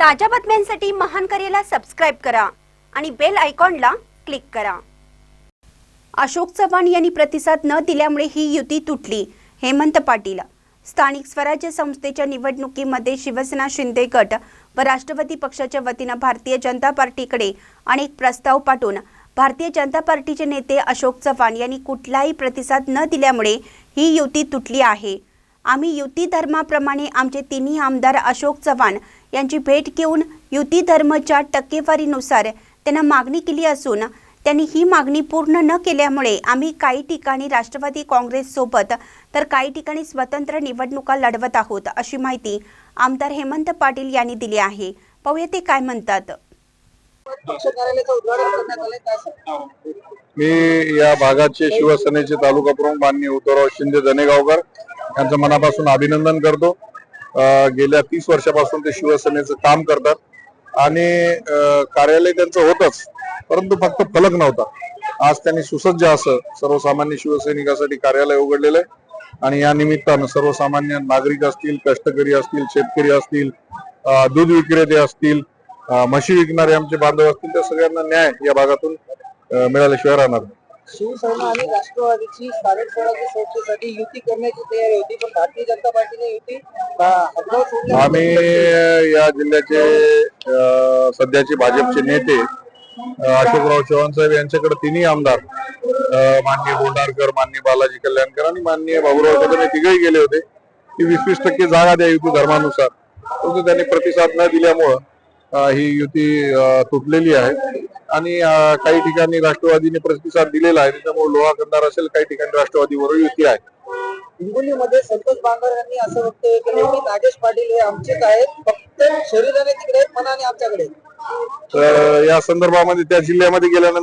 ताज्या बातम्यांसाठी महान करेला सबस्क्राईब करा आणि बेल आयकॉनला क्लिक करा. अशोक चव्हाण यांनी प्रतिसाद न दिल्यामुळे ही युती तुटली. हेमंत पाटील स्थानिक स्वराज्य संस्थेच्या निवडणुकीमध्ये शिवसेना शिंदे गट व राष्ट्रवादी पक्षाच्या वतीनं भारतीय जनता पार्टीकडे अनेक प्रस्ताव पाठवून भारतीय जनता पार्टीचे नेते अशोक चव्हाण यांनी कुठलाही प्रतिसाद न दिल्यामुळे ही युती तुटली आहे. आम्ही युती धर्माप्रमाणे आमचे तिन्ही आमदार अशोक चव्हाण यांची भेट घेऊन युती धर्मच्या टक्केवारीनुसार त्यांना मागणी केली असून त्यांनी ही मागणी पूर्ण न केल्यामुळे आम्ही काही ठिकाणी राष्ट्रवादी काँग्रेससोबत तर काही ठिकाणी स्वतंत्र निवडणुका लढवत आहोत अशी माहिती आमदार हेमंत पाटील यांनी दिली आहे. पाहूया ते काय म्हणतात. मी या भागाचे शिवसेनेचे तालुका प्रमुख माननीय उद्धवराव शिंदे धनेगावकर यांचं मनापासून अभिनंदन करतो. गेल्या तीस वर्षापासून ते शिवसेनेचं काम करतात. आणि कार्यालय त्यांचं होतच परंतु फक्त फलक नव्हता. आज त्यांनी सुसज्ज असं सर्वसामान्य शिवसैनिकासाठी कार्यालय उघडलेलं आहे. आणि या निमित्तानं सर्वसामान्य नागरिक असतील कष्टकरी असतील शेतकरी असतील दूध विक्रेते असतील म्हशी विकणारे आमचे बांधव असतील त्या सगळ्यांना न्याय या भागातून मिळाल्याशिवाय राहणार. शिवसेना आणि राष्ट्रवादीची स्थानिक स्वराज्य संस्थेसाठी युती करण्याची तयारी होती पण भारतीय जनता पार्टीने युती सोडली आम्ही या जिल्ह्याचे अं, सध्याचे भाजपचे नेते अं, अशोकराव चव्हाण साहेब यांच्याकडे तिन्ही आमदार अं, माननीय बोंडारकर माननीय बालाजी कल्याणकर आणि माननीय बाबुराव कदम हे तिघही गेले होते. की वीस वीस टक्के जागा द्या युती धर्मानुसार. परंतु त्यांनी प्रतिसाद न दिल्यामुळं अं, ही युती अं, तुटलेली आहे. आणि काही ठिकाणी राष्ट्रवादीने प्रतिसाद दिलेला आहे त्याच्यामुळे लोहा कंदार असेल काही ठिकाणी राष्ट्रवादीवर युती आहे हिंगोलीमध्ये संतोष बांगर यांनी असं वक्तव्य केलं की नागेश पाटील हे आमचेच आहेत फक्त शरीराने तिकडे मनाने आमच्याकडे. तर या संदर्भामध्ये त्या जिल्ह्यामध्ये गेल्यानंतर